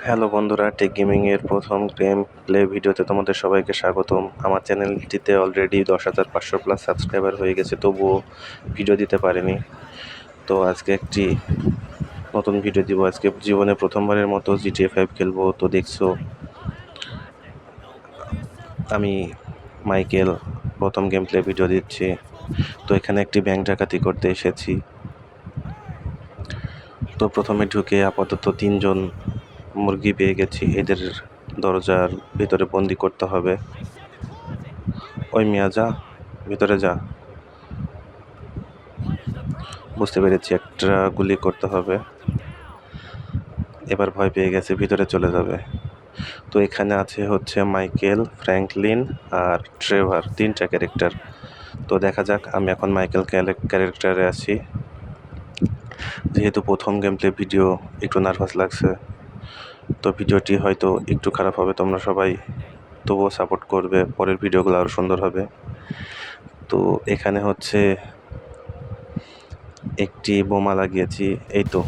Hello বন্ধুরা take gaming এর প্রথম গেম প্লে ভিডিওতে তোমাদের সবাইকে স্বাগতম। আমার চ্যানেলটিতে অলরেডি দশ হাজার পাঁচশো প্লাস সাবস্ক্রাইবার হয়ে গেছে, তবুও ভিডিও দিতে পারিনি। তো আজকে একটি নতুন ভিডিও দিব। আজকে জীবনে প্রথমবারের মতো জিটিএ ফাইভ খেলব। তো দেখছ, আমি মাইকেল প্রথম গেম প্লে ভিডিও দিচ্ছি। তো এখানে একটি ব্যাংক ডাকাতি করতে এসেছি। তো প্রথমে ঢুকে আপাতত তিনজন মুরগি পেয়ে গেছি। এদের দরজার ভিতরে বন্দি করতে হবে। ওই মিয়া, যা, ভিতরে যা। বুঝতে পেরেছি, একটা গুলি করতে হবে। এবার ভয় পেয়ে গেছে, ভিতরে চলে যাবে। তো এখানে আছে হচ্ছে মাইকেল, ফ্র্যাঙ্কলিন আর ট্রেভার, তিনটা ক্যারেক্টার। তো দেখা যাক, আমি এখন মাইকেল ক্যারেক্টারে আছি। যেহেতু প্রথম গেম প্লে ভিডিও একটু নার্ভাস লাগছে। তো ভিডিওটি হয়তো একটু খারাপ হবে তোমরা সবাই তবুও সাপোর্ট করবে, পরের ভিডিওগুলো আরও সুন্দর হবে। তো এখানে হচ্ছে একটি বোমা লাগিয়েছি, এই তো।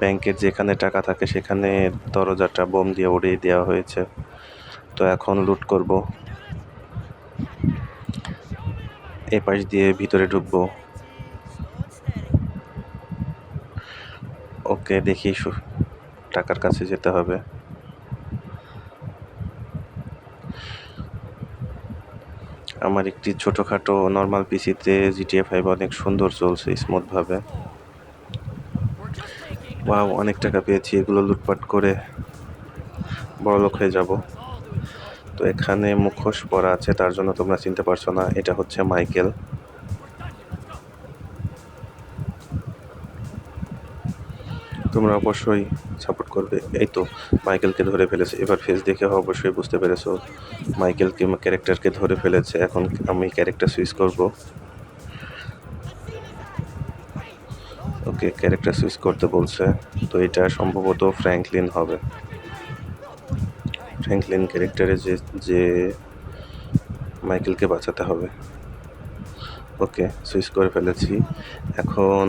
ব্যাংকের যেখানে টাকা থাকে সেখানে দরজাটা বোম দিয়ে উড়িয়ে দেওয়া হয়েছে। তো এখন লুট করব। এ পাশ দিয়ে ভিতরে ঢুকবো। ওকে দেখি টাকার কাছে যেতে হবে। আমার একটি ছোটোখাটো নর্মাল পিসিতে জিটিএ ফাইভ অনেক সুন্দর চলছে স্মুথভাবে ওয়াও অনেক টাকা পেয়েছি, এগুলো লুটপাট করে বড়লোক হয়ে যাব। তো এখানে মুখোশ পরা আছে, তার জন্য তোমরা চিনতে পারছ না, এটা হচ্ছে মাইকেল। তোমরা অবশ্যই সাপোর্ট করবে। এই তো মাইকেলকে ধরে ফেলেছে। এবার ফেস দেখে অবশ্যই বুঝতে পেরেছ মাইকেলকে ক্যারেক্টারকে ধরে ফেলেছে। এখন আমি ক্যারেক্টার সুইচ করব। ওকে ক্যারেক্টার সুইচ করতে বলছে। তো এটা সম্ভবত ফ্র্যাঙ্কলিন হবে। ফ্র্যাঙ্কলিন ক্যারেক্টারে যে যে মাইকেলকে বাঁচাতে হবে। ওকে সুইচ করে ফেলেছি। এখন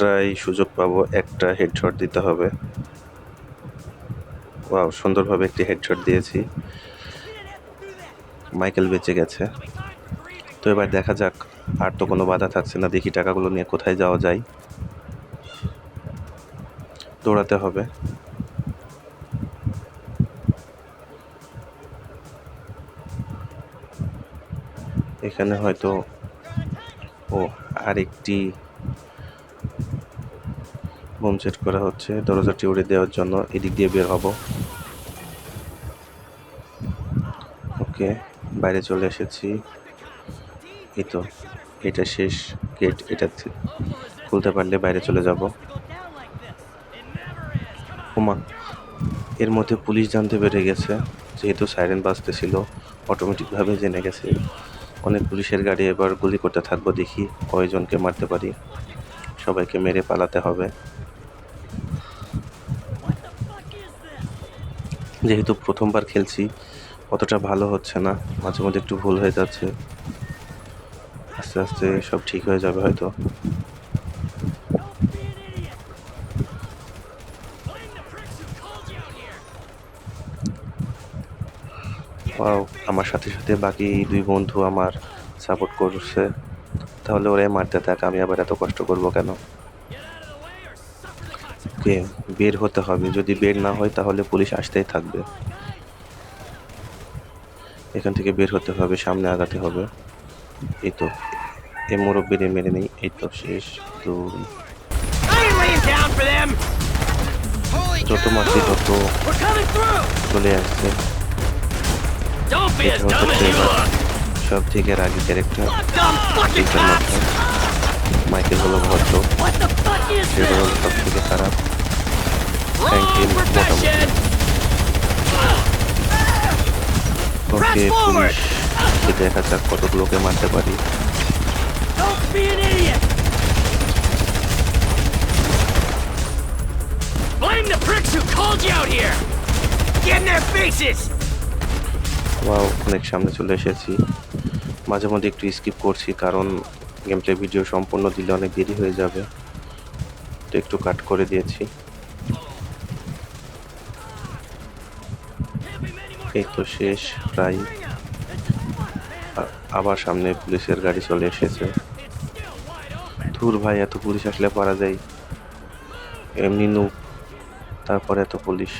একটাই সুযোগ পাবো, একটা হেডশট দিতে হবে। ওয়াও সুন্দরভাবে একটি হেডশট দিয়েছি। মাইকেল বেঁচে গেছে। তো এবার দেখা যাক, আর তো কোনো বাধা থাকছে না। দেখি টাকাগুলো নিয়ে কোথায় যাওয়া যায়। দৌড়াতে হবে। এখানে হয়তো ও আরেকটি বোম সেট করা হচ্ছে। দরজাটি উড়ে দেওয়ার জন্য এদিক দিয়ে বের হব। ওকে, বাইরে চলে এসেছি। এই তো, এটা শেষ গেট, এটা খুলতে পারলে বাইরে চলে যাব। ওমা, এর মধ্যে পুলিশ জানতে পেরে গেছে, যেহেতু সাইরেন বাজতেছিল, অটোমেটিকভাবে জেনে গেছে। অনেক পুলিশের গাড়ি এবার গুলি করতে থাকব দেখি কয়জনকে মারতে পারি। সবাইকে মেরে পালাতে হবে। যেহেতু প্রথমবার খেলছি, অতটা ভালো হচ্ছে না। মাঝে মধ্যে একটু ভুল হয়ে যাচ্ছে। আস্তে আস্তে সব ঠিক হয়ে যাবে হয়তো। আমার সাথে সাথে বাকি দুই বন্ধু আমার সাপোর্ট করছে। তাহলে ওরাই মারতে থাক, আমি আবার এত কষ্ট করব কেন? ওকে বের হতে হবে। যদি বের না হয় তাহলে পুলিশ আসতেই থাকবে। এখান থেকে বের হতে হবে সামনে আগাতে হবে। এই তো এ মুরব্বীরে মেরে নেই। এই তো শেষ দুই! যত মারছি তত! চলে আসছে! সব থেকে রাগি ক্যারেক্টার মাইকেল হলো ভদ্র। সে হলো সব থেকে খারাপ। ওকে forward! পুলিশকে দেখা যাক কতগুলোকে মারতে পারি! Blame the pricks who called you out here! Get in their faces! Wow অনেক সামনে চলে এসেছি মাঝে মধ্যে একটু স্কিপ করছি কারণ গেম প্লে ভিডিও সম্পূর্ণ দিলে অনেক দেরি হয়ে যাবে তো একটু কাট করে দিয়েছি এই তো শেষ প্রায় আবার সামনে পুলিশের গাড়ি চলে এসেছে। ধুর ভাই, এত পুলিশ আসলে পারা যায়। এমনি নু তারপরে এত পুলিশ।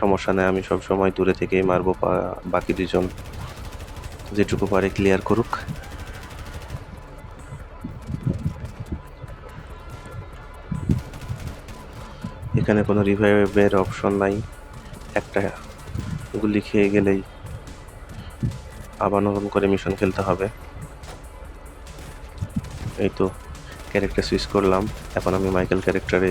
সমস্যা নেই, আমি সব সময় দূরে থেকেই মারবো বাকি দুজন। যেটুকু পারে ক্লিয়ার করুক। এখানে কোনো রিভাইভের অপশন নাই। একটা গুলি খেয়ে গেলেই আবার নতুন করে মিশন খেলতে হবে। এই তো ক্যারেক্টার সুইচ করলাম। এখন আমি মাইকেল ক্যারেক্টারে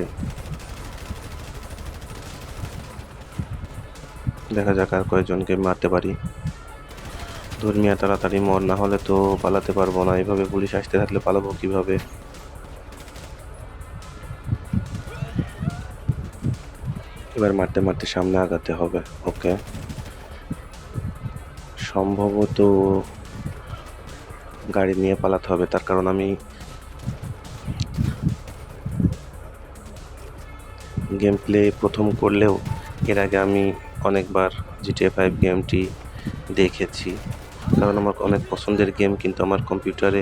দেখা যাক আর কয়েকজনকে মারতে পারি। ধর্মিয়া, তাড়াতাড়ি মর, না হলে তো পালাতে পারব না। এইভাবে পুলিশ আসতে থাকলে পালাবো কীভাবে? এবার মারতে মারতে সামনে আগাতে হবে। ওকে সম্ভবত গাড়ি নিয়ে পালাতে হবে, তার কারণ আমি গেম প্লে প্রথম করলেও এর আগে আমি অনেকবার জিটিএ ফাইভ গেমটি দেখেছি। কারণ আমার অনেক পছন্দের গেম কিন্তু আমার কম্পিউটারে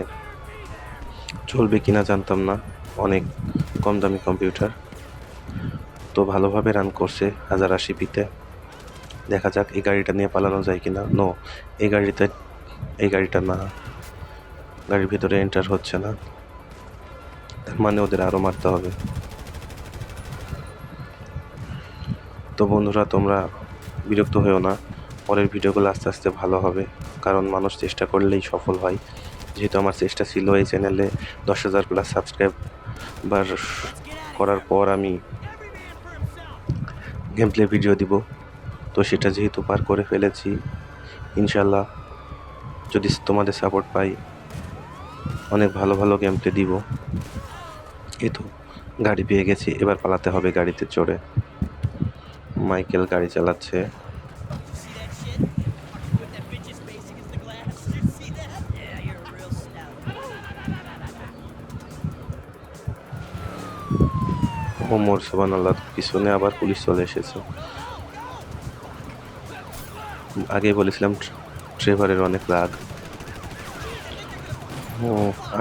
চলবে কিনা জানতাম না। অনেক কম দামি কম্পিউটার তো ভালোভাবে রান করছে হাজার আশি পিতে দেখা যাক এই গাড়িটা নিয়ে পালানো যায় কিনা। নো এই গাড়িতে, এই গাড়িটা না। গাড়ির ভিতরে এন্টার হচ্ছে না। তার মানে ওদের আরও মারতে হবে। তো বন্ধুরা, তোমরা বিরক্ত হয়েও না। পরের ভিডিওগুলো আস্তে আস্তে ভালো হবে। কারণ মানুষ চেষ্টা করলেই সফল হয়। যেহেতু আমার চেষ্টা ছিল এই চ্যানেলে দশ হাজার প্লাস সাবস্ক্রাইবার করার পর আমি গেম প্লে ভিডিও দিব। তো সেটা যেহেতু পার করে ফেলেছি ইনশাল্লাহ যদি তোমাদের সাপোর্ট পাই, অনেক ভালো ভালো গেম প্লে দিব। এই তো গাড়ি পেয়ে গেছি, এবার পালাতে হবে গাড়িতে চড়ে। মাইকেল গাড়ি চালাচ্ছে. ওমর সোবান আল্লাহ পিছনে আবার পুলিশ চলে এসেছে। আগে বলেছিলাম ট্রেভারের অনেক রাগ। ও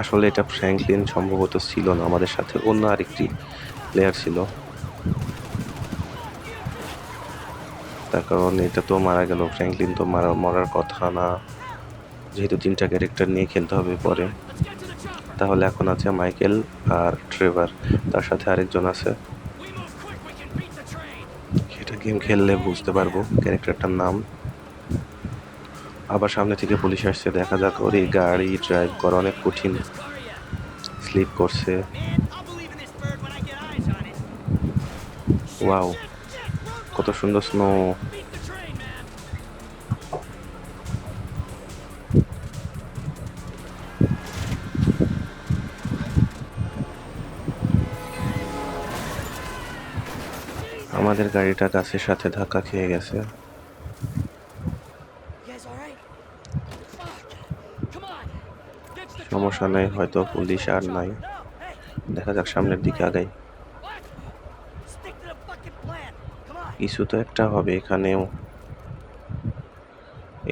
আসলে এটা ফ্র্যাঙ্কলিন সম্ভবত ছিল না আমাদের সাথে অন্য আরেকটি প্লেয়ার ছিল। তার কারণ এটা তো মারা গেল ফ্র্যাঙ্কলিন তো মারা মরার কথা না। যেহেতু তিনটা ক্যারেক্টার নিয়ে খেলতে হবে পরে। তাহলে এখন আছে মাইকেল আর ট্রেভার তার সাথে আরেকজন আছে। সেটা গেম খেললে বুঝতে পারব ক্যারেক্টারটার নাম। আবার সামনে থেকে পুলিশ আসছে, দেখা যাক ওর গাড়ি ড্রাইভ করা অনেক কঠিন স্লিপ করছে. ওয়াও কত সুন্দর স্নো. আমাদের গাড়িটা গাছের সাথে ধাক্কা খেয়ে গেছে সমস্যা. নেই হয়তো পুলিশ আর নাই। দেখা যাক সামনের দিকে আগাই. কিছু তো একটা হবে এখানেও।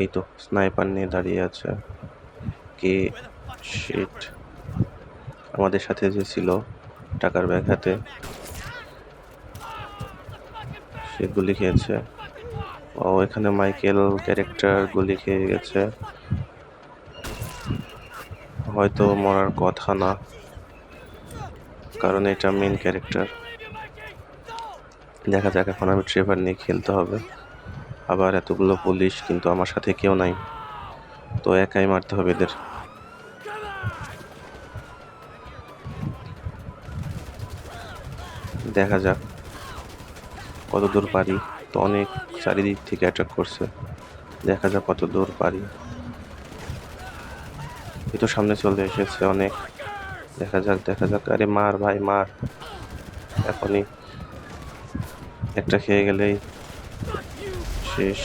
এই তো স্নাইপার নিয়ে দাঁড়িয়ে আছে। কে? শিট আমাদের সাথে যে ছিল টাকার ব্যাগ হাতে, সে গুলি খেয়েছে। ও এখানে মাইকেল ক্যারেক্টার গুলি খেয়ে গেছে। হয়তো মরার কথা না। কারণ এটা মেন ক্যারেক্টার দেখা যাক, এখন আমি ট্রেভার নিয়ে খেলতে হবে। আবার এতগুলো পুলিশ কিন্তু আমার সাথে কেউ নাই। তো একাই মারতে হবে এদের। দেখা যাক কত দূর পারি। তো অনেক চারিদিক থেকে অ্যাটাক করছে। দেখা যাক কত দূর পারি। এই তো সামনে চলে এসেছে অনেক। দেখা যাক দেখা যাক। আরে মার ভাই, মার। এখনই একটা খেয়ে গেলেই শেষ।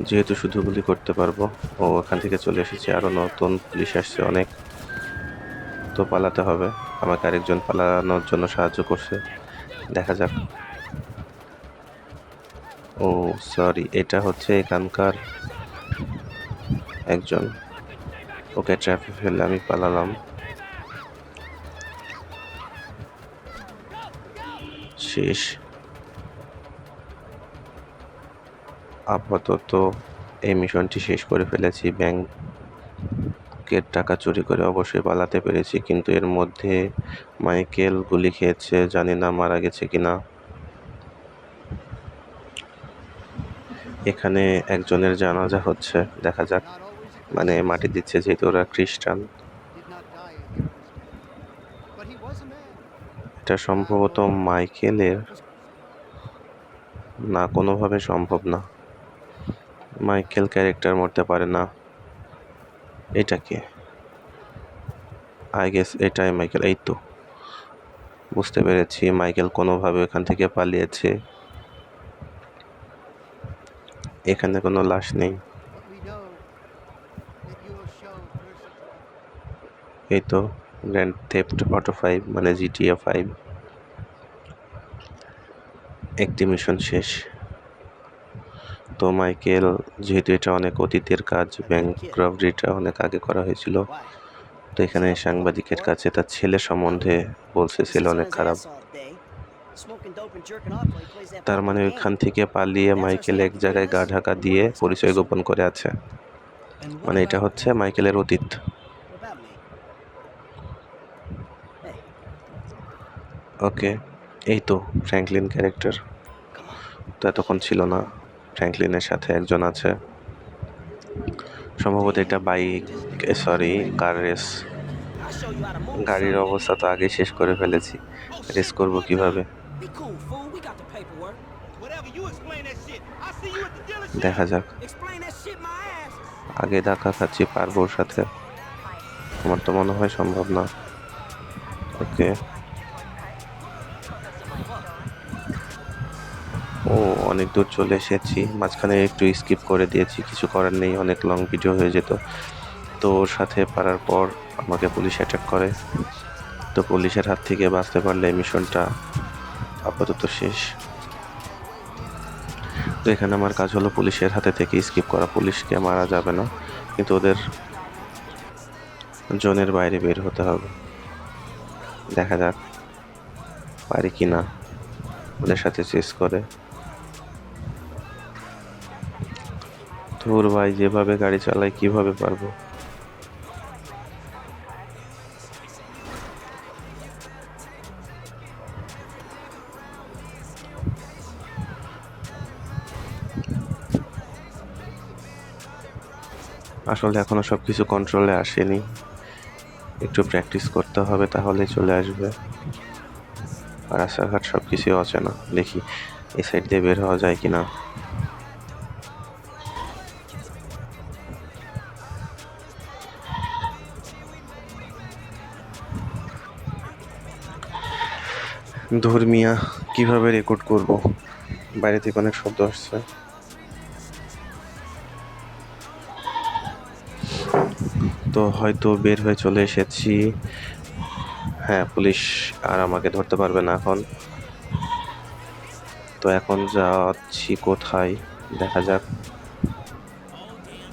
যেহেতু শুধু গুলি করতে পারব, ও ওখান থেকে চলে এসেছে। আরও নতুন পুলিশ আসছে, অনেক। তো পালাতে হবে। আমাকে আরেকজন পালানোর জন্য সাহায্য করছে। দেখা যাক। ও সরি এটা হচ্ছে এখানকার একজন। ওকে ট্র্যাপে ফেলে আমি পালালাম। শেষ। আপাতত এই মিশনটি শেষ করে ফেলেছি। ব্যাংকের টাকা চুরি করে অবশ্যই পালাতে পেরেছি, কিন্তু এর মধ্যে মাইকেল গুলি খেয়েছে, জানি না মারা গেছে কিনা। এখানে একজনের জানাজা হচ্ছে, দেখা যাক। মানে মাটি দিচ্ছে যেহেতু ওরা খ্রিস্টান। এটা সম্ভবত মাইকেলের। না, কোনোভাবে সম্ভব না। মাইকেল ক্যারেক্টার মরতে পারে না। এটা কে? আই গেস এটাই মাইকেল, এই তো। বুঝতে পেরেছি, মাইকেল কোনোভাবে এখান থেকে পালিয়েছে। এখানে কোনো লাশ নেই। এই তো গ্র্যান্ড থেফট অটো ফাইভ মানে জিটিএ ফাইভ একটি মিশন শেষ। তো মাইকেল, যেহেতু এটা অনেক অতীতের কাজ ব্যাংক রবারিটা অনেক আগে করা হয়েছিল, তো এখানে সাংবাদিকের কাছে তার ছেলে সম্বন্ধে বলছে, ছেলে অনেক খারাপ। তার মানে ওইখান থেকে পালিয়ে মাইকেল এক জায়গায় গা ঢাকা দিয়ে পরিচয় গোপন করে আছে। মানে এটা হচ্ছে মাইকেলের অতীত। ওকে এই তো ফ্র্যাঙ্কলিন ক্যারেক্টার। তো এতক্ষণ ছিল না। ফ্র্যাঙ্কলিনের সাথে একজন আছে। সম্ভবত এটা বাইক সরি কার রেস গাড়ির অবস্থা তো আগে শেষ করে ফেলেছি। রেস করব কীভাবে? Be cool, fool. We got the paperwork. Whatever, you explain that shit. I see you at the dealership. দেখা যাক Explain that shit my ass. আগে ধাক্কা খাচ্ছি পারব ওর সাথে আমার তো মনে হয় সম্ভব না ওকে ও অনেক দূর চলে এসেছি মাঝখানে একটু স্কিপ করে দিয়েছি কিছু করার নেই অনেক লং ভিডিও হয়ে যেত তো ওর সাথে পারার পর আমাকে পুলিশ অ্যাটাক করে তো পুলিশের হাত থেকে বাঁচতে পারলে মিশনটা আপাতত শেষ। তো এখানে আমার কাজ হলো পুলিশের হাতে থেকে স্কিপ করা। পুলিশকে মারা যাবে না, কিন্তু ওদের জোনের বাইরে বের হতে হবে। দেখা যাক পারি কি না ওদের সাথে চেস করে। ধুর ভাই, যেভাবে গাড়ি চালাই কীভাবে পারব? আসলে এখনও সব কিছু কন্ট্রোলে আসেনি। একটু প্র্যাকটিস করতে হবে তাহলে চলে আসবে। আর রাস্তাঘাট সব কিছুই অচেনা। দেখি এই সাইড দিয়ে বের হওয়া যায় কি না ধর্মিয়া কীভাবে রেকর্ড করব? বাইরে থেকে অনেক শব্দ আসছে। তো হয়তো বের হয়ে চলে এসেছি। হ্যাঁ পুলিশ আর আমাকে ধরতে পারবে না এখন। তো এখন যাচ্ছি কোথায়? দেখা যাক।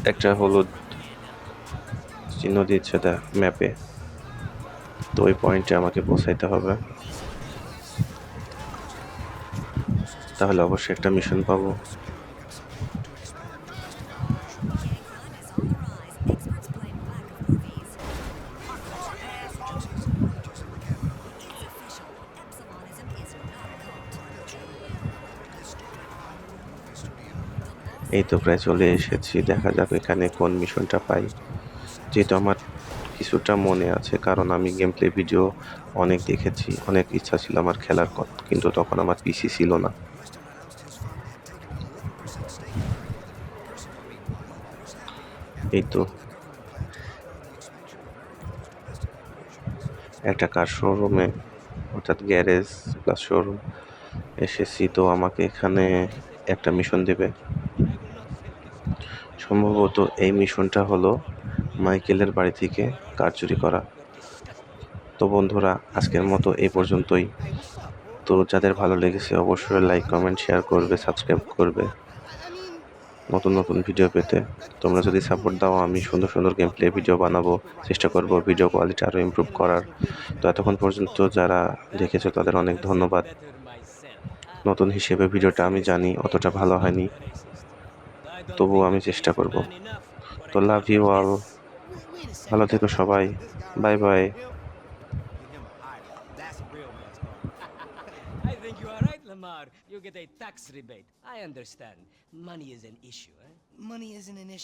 একটা হলুদ চিহ্ন দিচ্ছে ম্যাপে। তো ওই পয়েন্টে আমাকে পৌঁছাইতে হবে। তাহলে অবশ্যই একটা মিশন পাবো। এই তো প্রায় চলে এসেছি। দেখা যাক এখানে কোন মিশনটা পাই। যেহেতু আমার কিছুটা মনে আছে, কারণ আমি গেম প্লে ভিডিও অনেক দেখেছি, অনেক ইচ্ছা ছিল আমার খেলার কিন্তু তখন আমার পিসি ছিল না। এই তো। একটা কার শোরুমে অর্থাৎ গ্যারেজ প্লাস শোরুম এসেছি, তো আমাকে এখানে একটা মিশন দেবে। সম্ভবত এই মিশনটা হলো মাইকেলের বাড়ি থেকে কার চুরি করা। তো বন্ধুরা, আজকের মতো এই পর্যন্তই। তো যাদের ভালো লেগেছে অবশ্যই লাইক, কমেন্ট, শেয়ার করবে, সাবস্ক্রাইব করবে। নতুন নতুন ভিডিও পেতে তোমরা যদি সাপোর্ট দাও, আমি সুন্দর সুন্দর গেম প্লে ভিডিও বানাবো, চেষ্টা করব ভিডিও কোয়ালিটি আরও ইমপ্রুভ করার। তো এতক্ষণ পর্যন্ত যারা দেখেছ, তাদের অনেক ধন্যবাদ। নতুন হিসেবে ভিডিওটা আমি জানি অতটা ভালো হয়নি। তবুও আমি চেষ্টা করব তো লাভ ইউ অল ভালো থেকো সবাই bye bye You get a tax rebate. I understand. Money is an issue, eh? Money isn't an issue.